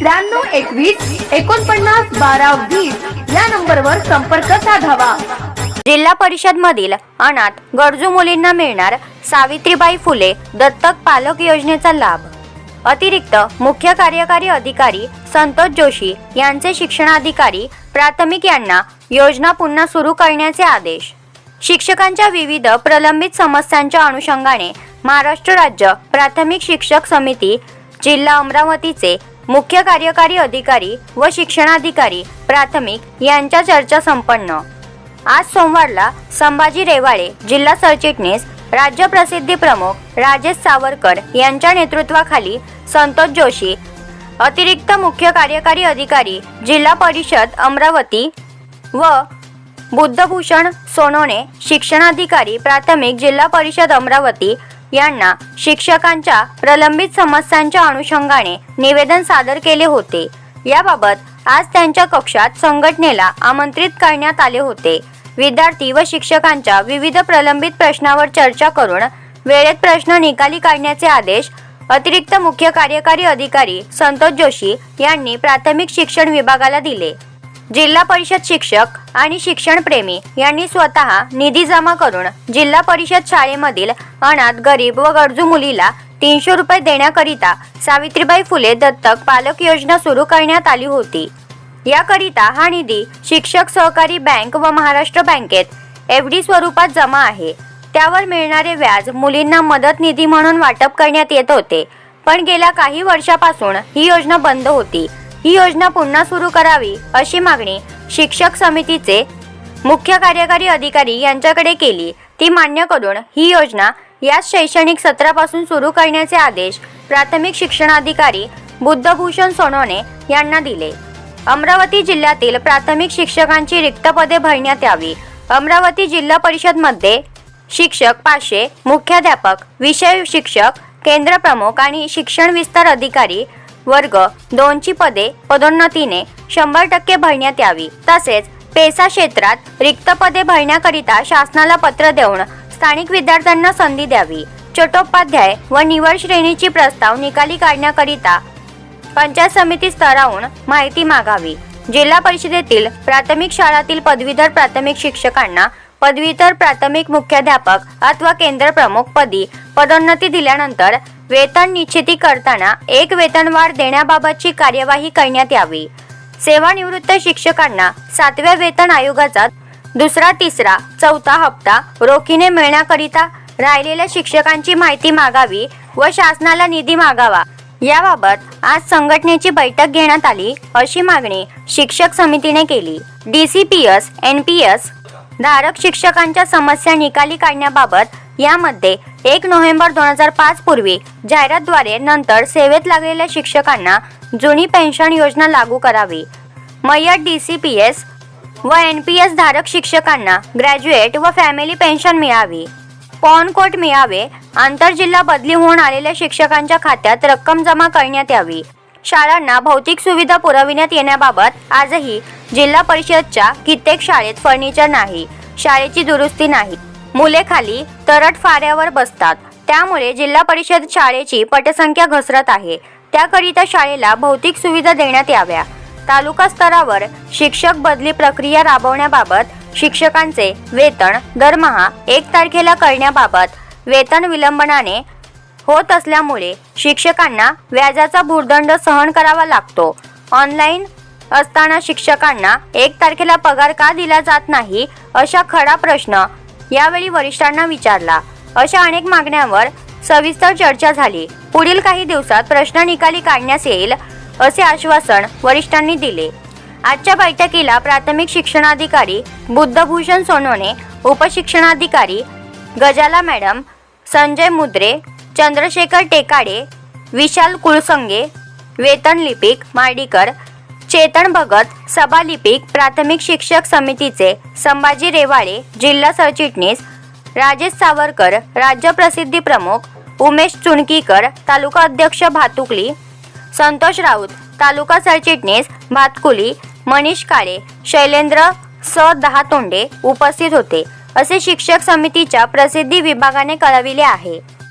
त्र्याण्णव एकवीस एकोणपन्नास बारा वीस या नंबरवर संपर्क साधावा. जिल्हा परिषद मधील अनाथ गरजू मुलींना मिळणार सावित्रीबाई फुले दत्तक पालक योजनेचा लाभ. अतिरिक्त मुख्य कार्यकारी अधिकारी संतोष जोशी यांचे शिक्षणाधिकारी प्राथमिक यांना योजना पुन्हा सुरू करण्याचे आदेश. शिक्षकांच्या विविध प्रलंबित समस्यांच्या अनुषंगाने महाराष्ट्र राज्य प्राथमिक शिक्षक समिती जिल्हा अमरावतीचे मुख्य कार्यकारी अधिकारी व शिक्षणाधिकारी प्राथमिक यांच्या चर्चा संपन्न. आज सोमवारला संभाजी रेवाळे जिल्हा सरचिटणीस राज्य प्रसिद्धी प्रमुख राजेश सावरकर यांच्या नेतृत्वाखाली संतोष जोशी अतिरिक्त मुख्य कार्यकारी अधिकारी जिल्हा परिषद अमरावती व बुद्धभूषण सोनोने शिक्षणाधिकारी प्राथमिक जिल्हा परिषद अमरावती यांना शिक्षकांच्या प्रलंबित समस्यांच्या अनुषंगाने निवेदन सादर केले होते. याबाबत आज त्यांच्या कक्षात संघटनेला आमंत्रित करण्यात आले होते. विद्यार्थी व शिक्षकांच्या विविध प्रलंबित प्रश्नावर चर्चा करून वेळेत प्रश्न निकाली काढण्याचे आदेश अतिरिक्त मुख्य कार्यकारी अधिकारी संतोष जोशी यांनी प्राथमिक शिक्षण विभागाला दिले. जिल्हा परिषद शिक्षक आणि शिक्षणप्रेमी यांनी स्वतः निधी जमा करून जिल्हा परिषद शाळेमधील अनाथ गरीब व गरजू मुलीला तीनशे रुपये देण्याकरिता सावित्रीबाई फुले दत्तक पालक योजना सुरू करण्यात आली होती. याकरिता हा निधी शिक्षक सहकारी बँक व महाराष्ट्र बँकेत एफ डी स्वरूपात जमा आहे. त्यावर मिळणारे व्याज मुलींना मदत निधी म्हणून वाटप करण्यात येत होते पण गेल्या काही वर्षापासून ही योजना बंद होती. ही योजना पुन्हा सुरू करावी अशी मागणी शिक्षक समितीचे मुख्य कार्यकारी अधिकारी यांच्याकडे केली. ती मान्य करून ही योजना याच शैक्षणिक सत्रापासून सुरू करण्याचे आदेश प्राथमिक शिक्षणाधिकारी बुद्धभूषण सोनोने यांना दिले. अमरावती जिल्ह्यातील प्राथमिक शिक्षकांची रिक्त पदे भरण्यात यावी. अमरावती जिल्हा परिषदमध्ये शिक्षक पाचशे मुख्याध्यापक विषय शिक्षक केंद्र प्रमुख आणि शिक्षण विस्तार अधिकारी वर्ग दोनची पदे पदोन्नतीने शंभर टक्के भरण्यात यावी. तसेच पेसा क्षेत्रात रिक्त पदे भरण्याकरिता शासनाला पत्र देऊन स्थानिक विद्यार्थ्यांना संधी द्यावी. चटोपाध्याय व निवड श्रेणीची प्रस्ताव निकाली काढण्याकरिता पंचायत समिती स्तरावरून माहिती मागावी. जिल्हा परिषदेतील प्राथमिक शाळातील पदवीधर प्राथमिक शिक्षकांना पदवीधर प्राथमिक मुख्याध्यापक अथवा केंद्र प्रमुख पदी पदोन्नती दिल्यानंतर वेतन निश्चिती करताना एक वेतनवाढ देण्याबाबतची कार्यवाही करण्यात यावी. सेवानिवृत्त शिक्षकांना सातव्या वेतन आयोगाचा दुसरा तिसरा चौथा हप्ता रोखीने मिळण्याकरिता राहिलेल्या शिक्षकांची माहिती मागावी व शासनाला निधी मागावा. याबाबत आज संघटनेची बैठक घेण्यात आली अशी मागणी शिक्षक समितीने केली. D C P S N P S धारक शिक्षकांच्या समस्या निकाली काढण्याबाबत यामध्ये एक नोव्हेंबर दोन हजार पाच पूर्वी जाहिरातद्वारे नंतर सेवेत लागलेल्या शिक्षकांना जुनी पेन्शन योजना लागू करावी. मैयत डी सी पी एस व एन पी एस धारक शिक्षकांना ग्रॅज्युएट व फॅमिली पेन्शन मिळावी. पॉनकोट मिळावे. आंतरजिल्हा बदली होऊन आलेल्या शिक्षकांच्या खात्यात रक्कम जमा करण्यात यावी. शाळांना भौतिक सुविधा पुरविण्यात येण्याबाबत आजही जिल्हा परिषदच्या कित्येक शाळेत फर्निचर नाही शाळेची दुरुस्ती नाही. मुले खाली तरट फाऱ्यावर बसतात. त्यामुळे जिल्हा परिषद शाळेची पटसंख्या घसरत आहे. त्याकरिता शाळेला भौतिक सुविधा देण्यात याव्या. तालुका स्तरावर शिक्षक बदली प्रक्रिया राबवण्याबाबत शिक्षकांचे वेतन दरमहा एक तारखेला करण्याबाबत वेतन विलंबनाने होत असल्यामुळे शिक्षकांना व्याजाचा भूर्दंड सहन करावा लागतो. ऑनलाईन असताना शिक्षकांना एक तारखेला पगार का दिला जात नाही अशा खडा प्रश्न यावेळी वरिष्ठांना विचारला. अशा अनेक मागण्यांवर सविस्तर चर्चा झाली. पुढील काही दिवसात प्रश्न निकाली काढण्यात येईल असे आश्वासन वरिष्ठांनी दिले. आजच्या बैठकीला प्राथमिक शिक्षणाधिकारी बुद्धभूषण सोनोने उपशिक्षणाधिकारी गजाला मॅडम संजय मुद्रे चंद्रशेखर टेकाडे विशाल कुळसंगे वेतन लिपिक मार्डीकर चेतन भगत सभालिपिक प्राथमिक शिक्षक समितीचे संभाजी रेवाळे जिल्हा सरचिटणीस राजेश सावरकर राज्य प्रसिद्धी प्रमुख उमेश चुणकीकर तालुका अध्यक्ष भातुकली संतोष राऊत तालुका सरचिटणीस भातकुली मनीष काळे शैलेंद्र स दहा तोंडे उपस्थित होते. असे शिक्षक समितीच्या प्रसिद्धी विभागाने कळविले आहे.